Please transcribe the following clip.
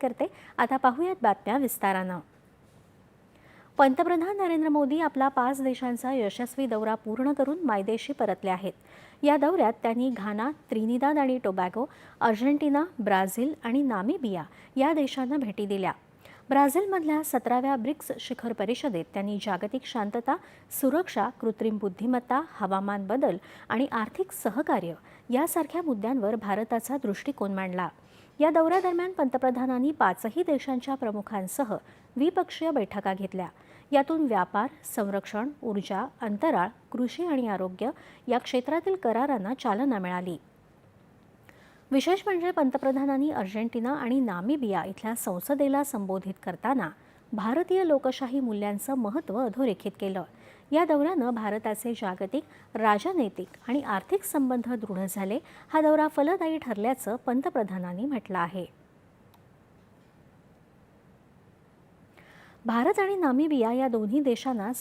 करते. आता पाहूयात बातम्या विस्तारानं. पंतप्रधान नरेंद्र मोदी आपला पाच देशांचा यशस्वी दौरा पूर्ण करून मायदेशी परतले आहेत. या दौऱ्यात त्यांनी घाना त्रिनिदाद आणि टोबॅगो अर्जेंटिना ब्राझील आणि नामिबिया या देशांना भेटी दिल्या. ब्राझीलमधल्या सतराव्या ब्रिक्स शिखर परिषदेत त्यांनी जागतिक शांतता सुरक्षा कृत्रिम बुद्धिमत्ता हवामान बदल आणि आर्थिक सहकार्य यासारख्या मुद्द्यांवर भारताचा दृष्टिकोन मांडला. या दौऱ्यादरम्यान पंतप्रधानांनी पाचही देशांच्या प्रमुखांसह द्विपक्षीय बैठका घेतल्या. यातून व्यापार संरक्षण ऊर्जा अंतराळ कृषी आणि आरोग्य या क्षेत्रातील करारांना चालना मिळाली. विशेष म्हणजे पंतप्रधानांनी अर्जेंटिना आणि नामिबिया इथल्या संसदेला संबोधित करताना भारतीय लोकशाही मूल्यांचं महत्त्व अधोरेखित केलं. या दौऱ्यानं भारताचे जागतिक राजनैतिक आणि आर्थिक संबंध दृढ झाले. हा दौरा फलदायी ठरल्याचं पंतप्रधानांनी म्हटलं आहे. भारत आणि नामिबिया या दोन्ही देशांना